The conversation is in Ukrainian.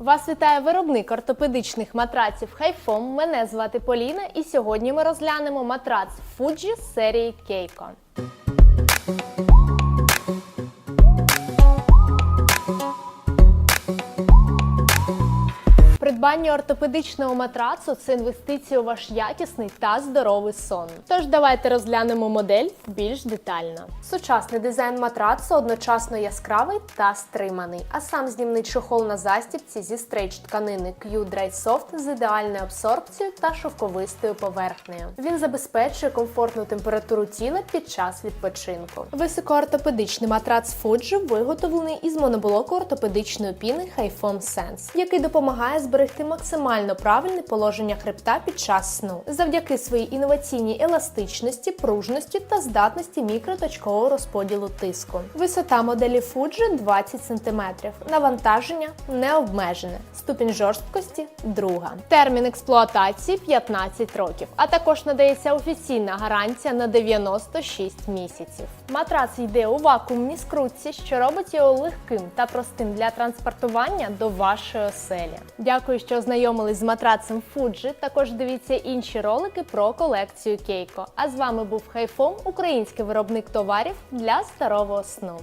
Вас вітає виробник ортопедичних матраців Хайфом. Мене звати Поліна, і сьогодні ми розглянемо матрац Fuji серії Кейко. Придбання ортопедичного матрацу це інвестиція у ваш якісний та здоровий сон. Тож давайте розглянемо модель більш детально. Сучасний дизайн матрацу одночасно яскравий та стриманий, а сам знімний чохол на застібці зі стрейч тканини Q Dry Soft з ідеальною абсорбцією та шовковистою поверхнею. Він забезпечує комфортну температуру тіла під час відпочинку. Високоортопедичний матрац Fuji виготовлений із моноблоку ортопедичної піни Hyfoam Sense, який допомагає зберегти максимально правильне положення хребта під час сну завдяки своїй інноваційній еластичності, пружності та здатності мікроточкового розподілу тиску. Висота моделі Fuji 20 см, навантаження не обмежене, ступінь жорсткості друга. Термін експлуатації 15 років, а також надається офіційна гарантія на 96 місяців. Матрац йде у вакуумній скрутці, що робить його легким та простим для транспортування до вашої оселі. Дякую, що ознайомились з матрацем Fuji. Також дивіться інші ролики про колекцію Кейко. А з вами був Хайфом, український виробник товарів для старого сну.